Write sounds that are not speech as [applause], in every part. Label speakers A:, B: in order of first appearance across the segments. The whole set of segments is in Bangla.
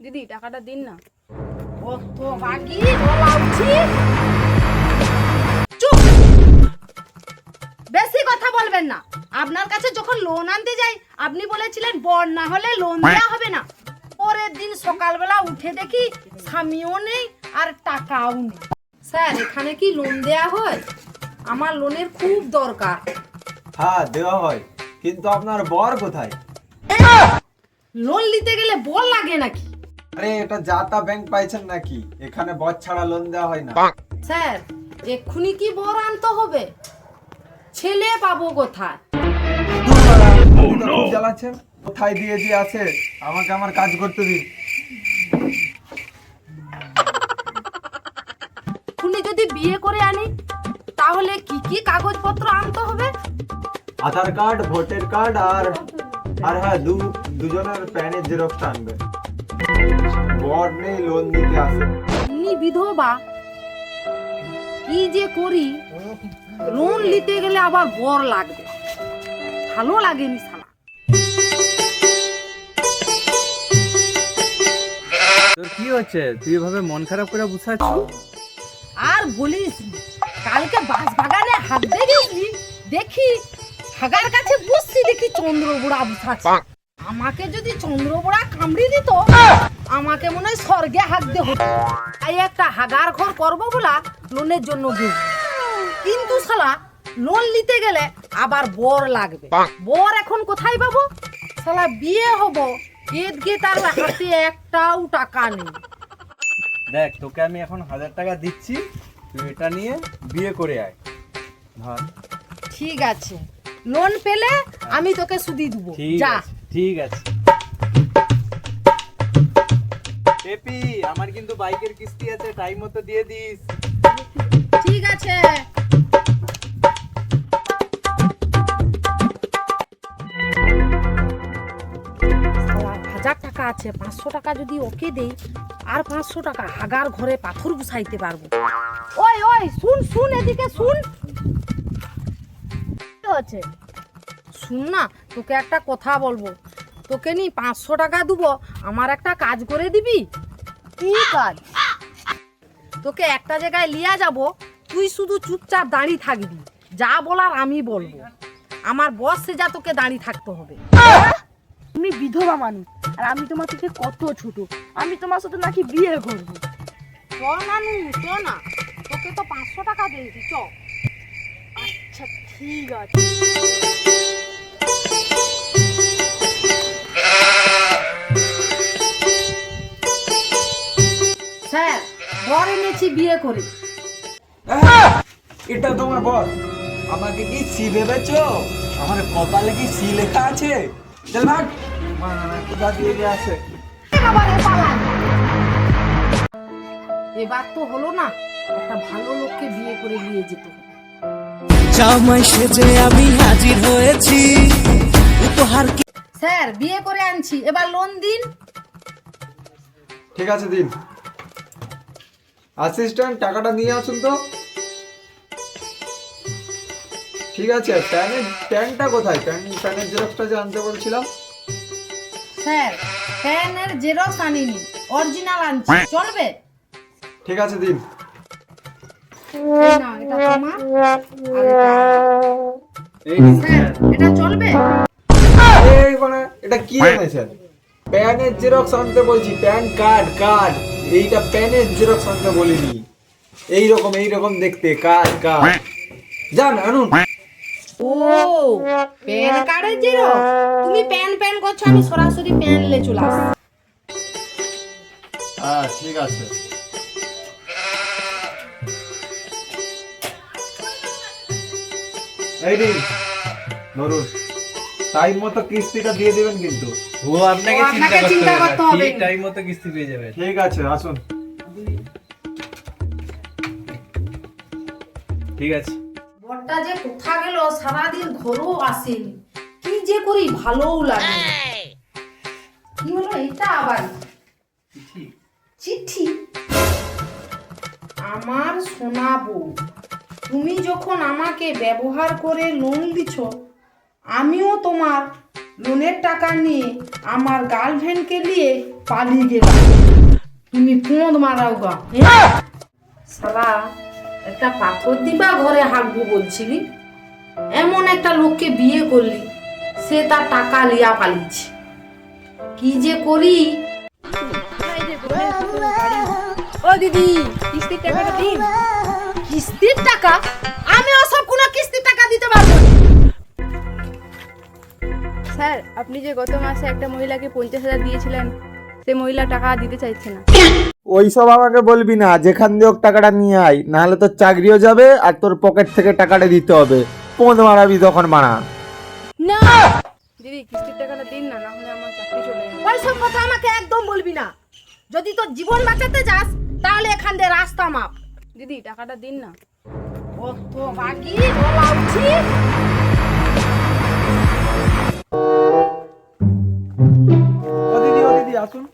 A: দিদি টাকাটা দিন না।
B: কত বাকি বলা উচিত। চুপ! বেশি কথা বলবেন না। আপনার কাছে যখন লোন আনতে যাই আপনি বলেছিলেন বর না হলে লোন দেওয়া হবে না। পরের দিন সকালবেলা উঠে দেখি স্বামীও নেই আর টাকাও নেই। স্যার এখানে কি লোন দেয়া হয়? আমার লোনের খুব দরকার।
C: হ্যাঁ দেওয়া হয়। কিন্তু আপনার বর কোথায়?
B: লোন নিতে গেলে বল লাগে নাকি?
C: আরে এটা যাতা ব্যাংক পাইছেন নাকি? এখানে বর ছাড়া লোন দেওয়া হয় না।
B: স্যার এক্ষুনি কি বর আনতে হবে? ছেলে পাবো কোথায়?
C: খুব জ্বালাচ্ছেন। কোথায় দিয়ে দিয়ে আছে? আমাকে আমার কাজ করতে দিন।
B: যদি বিয়ে করে আনি তাহলে কি কি কাগজপত্র আনতে হবে?
C: আধার কার্ড ভোটার কার্ড আর আর হ্যাঁ দু দুজনের প্যানের জেরক্সটা আনবে। বর নেই লোন দিতে আসে।
B: এমনি বিধবা? কি যে করি? লোন নিতে গেলে আবার বর লাগবে। ভালো লাগেনি সালা
D: তোর কি হচ্ছে? তুই এভাবে মন খারাপ করে বসে আছিস?
B: আর বলিস কালকে বাস বাগানে হাঁটতে গেছি দেখি হাগার কাছে বসছি দেখি চন্দ্রবুড়া বসাচ্ছে আমাকে যদি চন্দ্রবুড়া কামড়ি দিত আমাকে মনে হয় স্বর্গে হাঁকতে হতো। তাই একটা হাগার ঘর করব বলা লোনের জন্য গেছি। কিন্তু শালা লোন নিতে গেলে আবার বর লাগবে। বর এখন কোথায় পাবো? শালা বিয়ে হব। গেট গেট আর হাতে একটাও টাকা নেই।
D: দেখ তোকে আমি এখন হাজার টাকা দিচ্ছি তুই এটা নিয়ে বিয়ে করে আয়। ধর
B: ঠিক আছে। লোন পেলে আমি তোকে সুদি দেবো। যা।
D: ঠিক আছে। পেপি আমার কিন্তু বাইকের কিস্তি আছে টাইম মতো দিয়ে দিস।
B: ঠিক আছে। হাজার টাকা আছে পাঁচশো টাকা যদি ওকে দেই আর পাঁচশো টাকা হাগার ঘরে পাথর গুছাইতে পারব। ওই ওই শুন শুন এদিকে শুন। কি হচ্ছে? শুন না তোকে একটা কথা বলব। তোকে নি পাঁচশো টাকা দেবো। আমার একটা কাজ করে দিবি? কি কাজ? তোকে একটা জায়গায় লিয়া যাব, তুই শুধু চুপচাপ দাঁড়িয়ে থাকবি। যা বলার আমি বলব। আমার বস সে যা তোকে দাঁড়িয়ে থাকতে হবে।
A: তুমি বিধবা মানুষ, আর আমি তোমার থেকে কত ছোট? আমি তোমার সাথে নাকি বিয়ে করব?
B: নানু, চ না। তোকে তো পাঁচশো টাকা দিয়েছি, চ।
A: আচ্ছা ঠিক আছে।
B: এনেছি বিয়ে করে।
C: এটা তোমার বর। আমাকে কি সি ভেবেছো? আমার কপালে কি সি লেখা আছে? চল ভাগ। কোথা দিয়ে
B: এবার তো হলো না একটা ভালো লোককে বিয়ে করে নিয়ে যেতে
E: জামাই সেজে আমি হাজির হয়েছি। উপহার কি
B: স্যার বিয়ে করে আনছি। এবার লোন দিন।
C: ঠিক আছে দিন। অ্যাসিস্ট্যান্ট টাকাটা নিয়ে আসুন তো। ঠিক আছে প্যানের প্যানটা কোথায়? প্যান প্যানের জেরক্সটা যে আনতে বলছিলাম।
B: স্যার প্যানের জেরক্স আনিনি অরিজিনাল আনছি। চলবে?
C: ঠিক আছে দিন।
B: এটা তোমার আর এটা-
D: এই
B: স্যার এটা চলবে?
C: এই মানে এটা কি এনেছেন প্যানের জেরক্স আনতে বলছি প্যান কার্ড কার্ড এইটা প্যানের জেরক্স আনতে বলিনি। এই রকম এই রকম দেখতে কার্ড কার্ড যান আনুন।
B: ও প্যান কার্ডের জেরক্স তুমি প্যান প্যান করছ আমি সরাসরি প্যান লে চলে আসছি।
C: হ্যাঁ ঠিক আছে। এই দিন ধরুন টাইম মতো কিস্তিটা দিয়ে দেবেন কিন্তু।
D: ও আপনাকে চিন্তা করতে হবে। ঠিক টাইম মতো কিস্তি পেয়ে যাবে।
C: ঠিক আছে আসুন।
D: ঠিক আছে।
B: বরটা যে কোথা গেল সারাদিন ঘরও আসেনি। কি যে করি ভালোও লাগে কি হলো এটা আবার? চিঠি। আমার সোনা বউ তুমি যখন আমাকে ব্যবহার করে লোন দিছ আমিও তোমার লোনের টাকা নিয়ে আমার গার্লফ্রেন্ডকে নিয়ে পালিয়ে গেলাম তুমি পোঁদ মারাও গা। হ্যাঁ? শালা একটা পাথর দিবা ঘরে হাঁকবো বলছিলি? এমন একটা লোককে বিয়ে করলি সে তার টাকা লিয়া পালিয়েছে। কি যে করি?
A: ও দিদি কিস্তির টাকাটা দিন।
B: কিস্তির টাকা? আমি ওসব কোনো কিস্তির টাকা দিতে পারব না।
A: স্যার আপনি যে গত মাসে একটা মহিলাকে পঞ্চাশ হাজার দিয়েছিলেন সে মহিলা টাকা দিতে চাইছে না।
C: ওইসব আমাকে বলবি না যেখান দিয়ে হোক টাকাটা নিয়ে আয় নাহলে তোর চাকরিও যাবে আর তোর পকেট থেকে টাকাটা দিতে হবে। পোঁদ মারাবি তখন মারা।
A: না! দিদি কিস্তির টাকাটা দিন না না হলে আমার চাকরি চলে যাবে।
B: ওইসব কথা আমাকে একদম বলবি না। যদি তোর জীবন বাঁচাতে যাস তাহলে এখান দিয়ে রাস্তা মাপ।
A: দিদি টাকাটা দিন না।
B: কত বাকি বলা উচিত।
C: আসুন।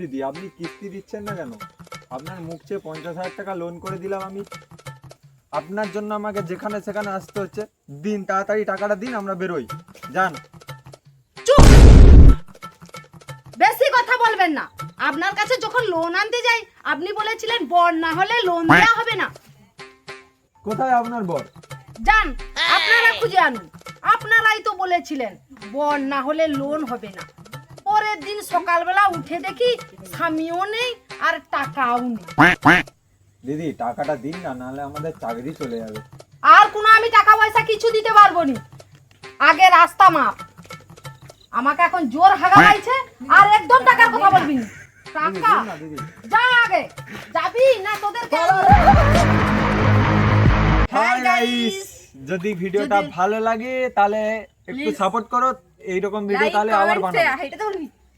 C: দিদি আপনি কিস্তি দিচ্ছেন না কেন? আপনার মুখ চেয়ে পঞ্চাশ হাজার টাকা লোন করে দিলাম আমি। আপনার জন্য আমাকে যেখানে সেখানে আসতে হচ্ছে। দিন তাড়াতাড়ি টাকাটা দিন আমরা বেরোই। যান।
B: বেশি কথা বলবেন না। আপনার কাছে যখন লোন আনতে যাই আপনি বলেছিলেন বর না হলে লোন দেওয়া হবে না।
C: কোথায় আপনার বর?
B: যান আপনারা খুঁজে আনুন। আপনারাই তো বলেছিলেন বর না হলে লোন হবে না। পরের দিন সকালবেলা উঠে দেখি স্বামীও নেই আর টাকাও নেই।
C: দিদি টাকাটা দিন না নাহলে আমাদের চাকরি চলে যাবে।
B: আর কোনো আমি টাকা পয়সা কিছু দিতে পারব নি। আগে রাস্তা মাপ। আমাকে এখন জোর হাগা পাইছে আর একদম টাকার কথা বলবি না। টাকা? যা আগে। যাবি না তোদেরকে?
C: হাই গাইস যদি ভিডিওটা ভালো লাগে তাহলে একটু সাপোর্ট করো এইরকম ভিডিও তাহলে আবার বানাবো।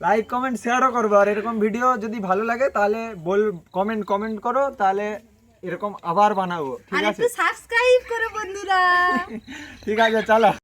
C: লাইক কমেন্ট শেয়ারও করব। আর এরকম ভিডিও যদি ভালো লাগে তাহলে বল কমেন্ট কমেন্ট করো তাহলে এরকম আবার বানাবো। ঠিক আছে?
B: সাবস্ক্রাইব করো বন্ধুরা। [laughs]
C: ঠিক আছে চলো।